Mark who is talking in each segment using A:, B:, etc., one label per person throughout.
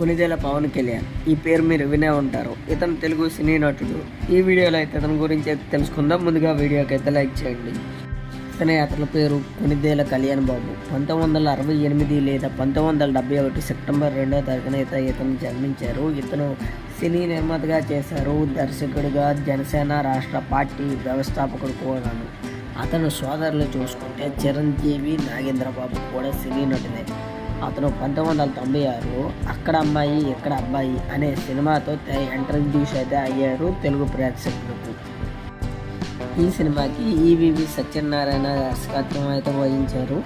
A: కొనిదేల పవన్ కళ్యాణ్. ఈ పేరు మీరు వినే ఉంటారు. ఇతను తెలుగు సినీ నటుడు. ఈ వీడియోలో అయితే ఇతని గురించి అయితే తెలుసుకుందాం. ముందుగా వీడియోకి అయితే లైక్ చేయండి. ఇతని అతని పేరు కొనిదేల కళ్యాణ్ బాబు. పంతొమ్మిది వందల అరవై ఎనిమిది లేదా పంతొమ్మిది వందల డెబ్బై ఒకటి సెప్టెంబర్ రెండో తారీఖున అయితే ఇతను జన్మించారు. ఇతను సినీ నిర్మాతగా చేశారు. దర్శకుడిగా జనసేన రాష్ట్ర పార్టీ వ్యవస్థాపకుడు కూడాను. అతను సోదరులు చూసుకుంటే చిరంజీవి నాగేంద్రబాబు కూడా సినీ నటుడే. అతను పంతొమ్మిది వందల తొంభై ఆరు అక్కడ అమ్మాయి ఇక్కడ అబ్బాయి అనే సినిమాతో ఇంట్రడ్యూస్ అయితే అయ్యారు తెలుగు ప్రేక్షకులకు. ఈ సినిమాకి ఈవివి సత్యనారాయణ దర్శకత్వం అయితే వహించారు.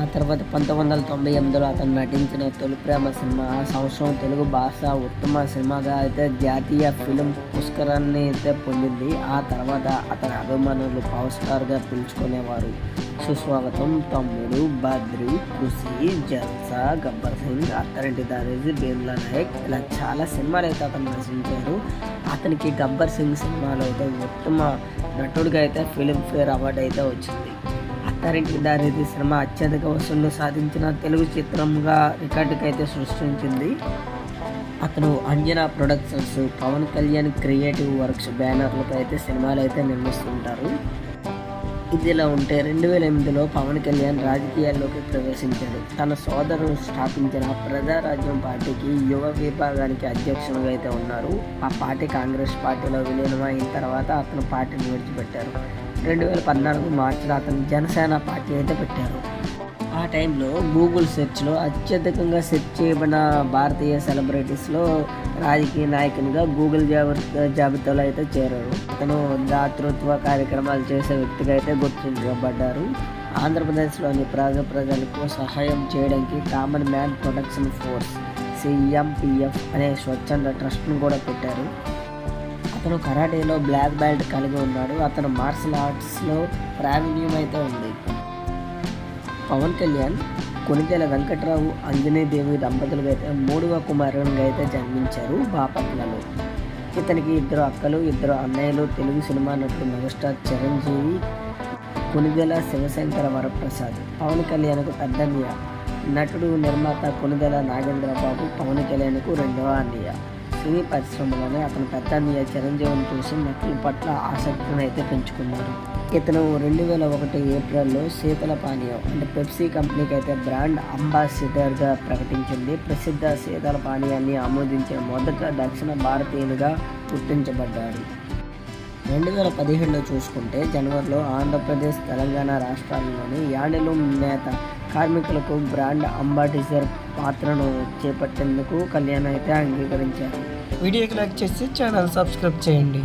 A: ఆ తర్వాత పంతొమ్మిది వందల తొంభై ఎనిమిదిలో అతను నటించిన తొలి ప్రేమ సినిమా ఆ సంవత్సరం తెలుగు భాష ఉత్తమ సినిమాగా అయితే జాతీయ ఫిలిం పురస్కారాన్ని అయితే పొందింది. ఆ తర్వాత అతని అభిమానులు పవర్ స్టార్గా పిలుచుకునేవారు. సుస్వాగతం తమ్ముడు బద్రి ఖుషి జల్సా గబ్బర్ సింగ్ అత్తరింటి దారేజీ భీమ్లా నాయక్ ఇలా చాలా సినిమాలు అయితే అతను నటించారు. అతనికి గబ్బర్ సింగ్ సినిమాలో అయితే ఉత్తమ నటుడిగా అయితే ఫిలింఫేర్ అవార్డు అయితే వచ్చింది. అత్తారింటికి దారిది సినిమా అత్యధిక వసూళ్ళు సాధించిన తెలుగు చిత్రంగా రికార్డుకైతే సృష్టించింది. అతను Anjana productions Pawan Kalyan creative works బ్యానర్లతో అయితే సినిమాలు అయితే నిర్మిస్తుంటారు. ఇదిలా ఉంటే రెండు వేల ఎనిమిదిలో పవన్ కళ్యాణ్ రాజకీయాల్లోకి ప్రవేశించాడు. తన సోదరుడు స్థాపించిన ప్రజారాజ్యం పార్టీకి యువ విభాగానికి అధ్యక్షులుగా అయితే ఉన్నారు. ఆ పార్టీ కాంగ్రెస్ పార్టీలో విలీనం అయిన తర్వాత అతను పార్టీని విడిచిపెట్టారు. రెండు వేల పద్నాలుగు మార్చి అతను జనసేన పార్టీ అయితే పెట్టారు. ఆ టైంలో గూగుల్ సెర్చ్లో అత్యధికంగా సెర్చ్ చేయబడిన భారతీయ సెలబ్రిటీస్లో రాజకీయ నాయకునిగా గూగుల్ జాబితా జాబితాలో అయితే చేరారు. అతను దాతృత్వ కార్యక్రమాలు చేసే వ్యక్తిగా అయితే గుర్తించబడ్డారు. ఆంధ్రప్రదేశ్లోని ప్రజ ప్రజలకు సహాయం చేయడానికి common man protection force CMPF అనే స్వచ్ఛంద ట్రస్ట్ను కూడా పెట్టారు. అతను కరాటేలో బ్లాక్ బెల్ట్ కలిగి ఉన్నాడు. అతను మార్షల్ ఆర్ట్స్లో ప్రావీణ్యం అయితే ఉంది. పవన్ కళ్యాణ్ కొనితేల వెంకట్రావు అంజనేయదేవి దంపతులుగా అయితే మూడవ కుమారునిగా అయితే జన్మించారు బాపట్లలో. ఇతనికి ఇద్దరు అక్కలు ఇద్దరు అన్నయ్యలు తెలుగు సినిమా నటుడు మెగాస్టార్ చిరంజీవి కొనిదెల శివశంకర వరప్రసాద్. పవన్ కళ్యాణ్కు పెద్ద నటుడు నిర్మాత కొనిదెల నాగేంద్రబాబు పవన్ కళ్యాణ్కు రెండవ అన్నయ్య. సినీ పరిశ్రమలోనే అతను పెద్ద అన్నయ్య చిరంజీవిని చూసి నటుల పట్ల ఆసక్తిని అయితే పెంచుకున్నారు ఇతను రెండు వేల ఒకటి ఏప్రిల్లో శీతల పానీయం అంటే పెప్సీ కంపెనీకి అయితే బ్రాండ్ అంబాసిడర్గా ప్రకటించింది. ప్రసిద్ధ శీతల పానీయాన్ని ఆమోదించే మొదట దక్షిణ భారతీయులుగా గుర్తించబడ్డాడు. రెండు వేల పదిహేడులో చూసుకుంటే జనవరిలో ఆంధ్రప్రదేశ్ తెలంగాణ రాష్ట్రాల్లోని యాడెలు నేత కార్మికులకు బ్రాండ్ అంబాసిడర్ పాత్రను చేపట్టేందుకు కళ్యాణ్ అయితే అంగీకరించారు. వీడియోకి లైక్ చేసి ఛానల్ సబ్స్క్రైబ్ చేయండి.